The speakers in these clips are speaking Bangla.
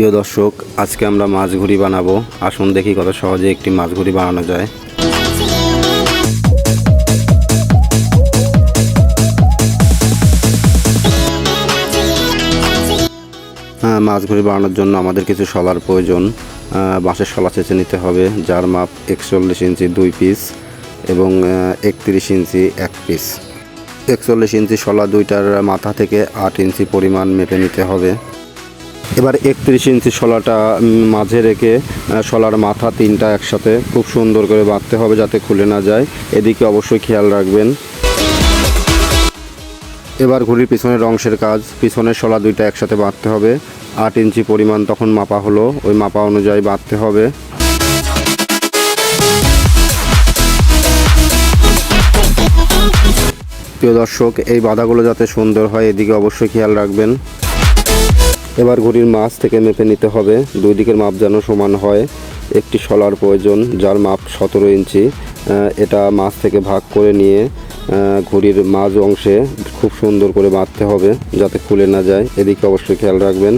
প্রিয় দর্শক আজকে আমরা মাছ ঘুড়ি বানাবো। আসুন দেখি কত সহজে একটি মাছ ঘুড়ি বানানো যায়। হ্যাঁ, মাছ ঘুড়ি বানানোর জন্য আমাদের কিছু শলার প্রয়োজন। বাঁশের শলা চেঁচে নিতে হবে যার মাপ একচল্লিশ ইঞ্চি দুই পিস এবং একত্রিশ ইঞ্চি এক পিস একচল্লিশ ইঞ্চি শলা দুইটার মাথা থেকে আট ইঞ্চি পরিমাণ মেপে নিতে হবে। এবার একত্রিশ ইঞ্চি শলাটা মাঝে রেখে শলার মাথা তিনটা একসাথে খুব সুন্দর করে বাঁধতে হবে যাতে খুলে না যায়। এদিকে অবশ্যই খেয়াল রাখবেন। এবার ঘুড়ির পিছনের অংশের কাজ, পিছনের শলা দুইটা একসাথে বাঁধতে হবে। আট ইঞ্চি পরিমাণ তখন মাপা হলো, ওই মাপা অনুযায়ী বাঁধতে হবে। প্রিয় দর্শক, এই বাধাগুলো যাতে সুন্দর হয়, এদিকে অবশ্যই খেয়াল রাখবেন। এবার ঘড়ির মাছ থেকে মেপে নিতে হবে। দুই দিকের মাপ যেন সমান হয়। একটি শলার প্রয়োজন, যার মাপ সতেরো ইঞ্চি। এটা মাছ থেকে ভাগ করে নিয়ে ঘড়ির মাঝ অংশে খুব সুন্দর করে বাঁধতে হবে, যাতে খুলে না যায়। এদিকে অবশ্যই খেয়াল রাখবেন।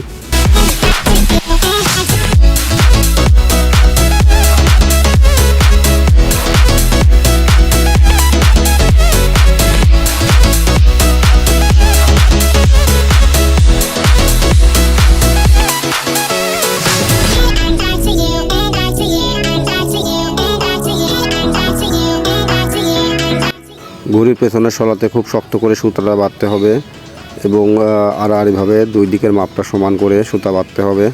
ঘড়ির পেছনের সলাতে খুব শক্ত করে সুতাটা বাঁধতে হবে এবং আড়াআড়িভাবে দুই দিকের মাপটা সমান করে সুতা বাঁধতে হবে।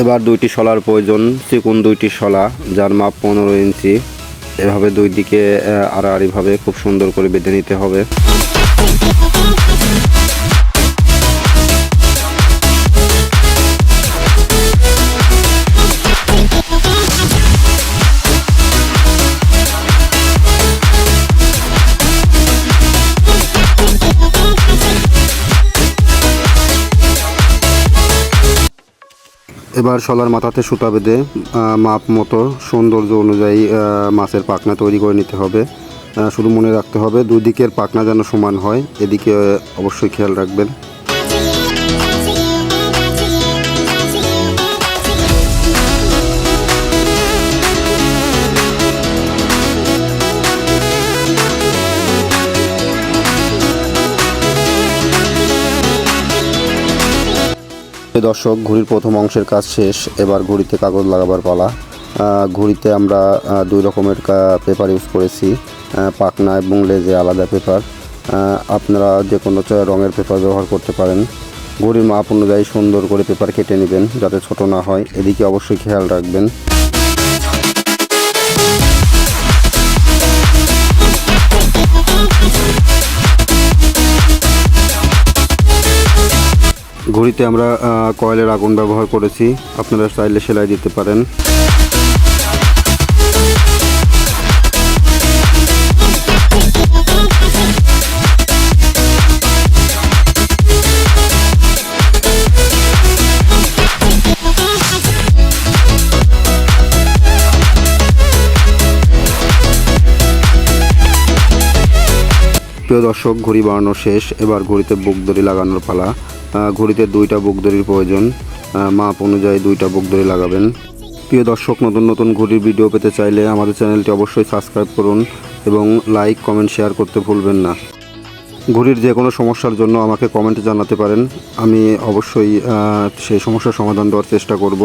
এবার দুইটি শলার প্রয়োজন, চিকুন দুইটি শলা, যার মাপ পনেরো ইঞ্চি। এভাবে দুই দিকে আড়াআড়িভাবে খুব সুন্দর করে বেঁধে নিতে হবে। এবার শলার মাথাতে সুতা বেঁধে মাপ মতো সৌন্দর্য অনুযায়ী মাছের পাখনা তৈরি করে নিতে হবে। শুধু মনে রাখতে হবে, দুদিকের পাখনা যেন সমান হয়, এদিকে অবশ্যই খেয়াল রাখবেন। দর্শক, ঘুড়ির প্রথম অংশের কাজ শেষ। এবার ঘুড়িতে কাগজ লাগাবার পালা। ঘুড়িতে আমরা দুই রকমের পেপার ইউজ করেছি। পাকনা এবং লেজে আলাদা পেপার আপনারা যে কোনো রঙের পেপার ব্যবহার করতে পারেন। ঘুড়ির মাপ অনুযায়ী সুন্দর করে পেপার কেটে নেবেন যাতে ছোট না হয়। এদিকে অবশ্যই খেয়াল রাখবেন। ঘড়িতে আমরা কয়েলের আগুন ব্যবহার করেছি। আপনারা চাইলে সেলাই দিতে পারেন। প্রিয় দর্শক, ঘড়ি বানানো শেষ। এবার ঘড়িতে বুক দড়ি লাগানোর পালা। ঘড়িতে দুইটা বুক দড়ির প্রয়োজন। মাপ অনুযায়ী দুইটা বুক দড়ি লাগাবেন। প্রিয় দর্শক, নতুন নতুন ঘড়ির ভিডিও পেতে চাইলে আমাদের চ্যানেলটি অবশ্যই সাবস্ক্রাইব করুন এবং লাইক, কমেন্ট, শেয়ার করতে ভুলবেন না। ঘড়ির যে কোনো সমস্যার জন্য আমাকে কমেন্টে জানাতে পারেন। আমি অবশ্যই সেই সমস্যার সমাধান দেওয়ার চেষ্টা করব।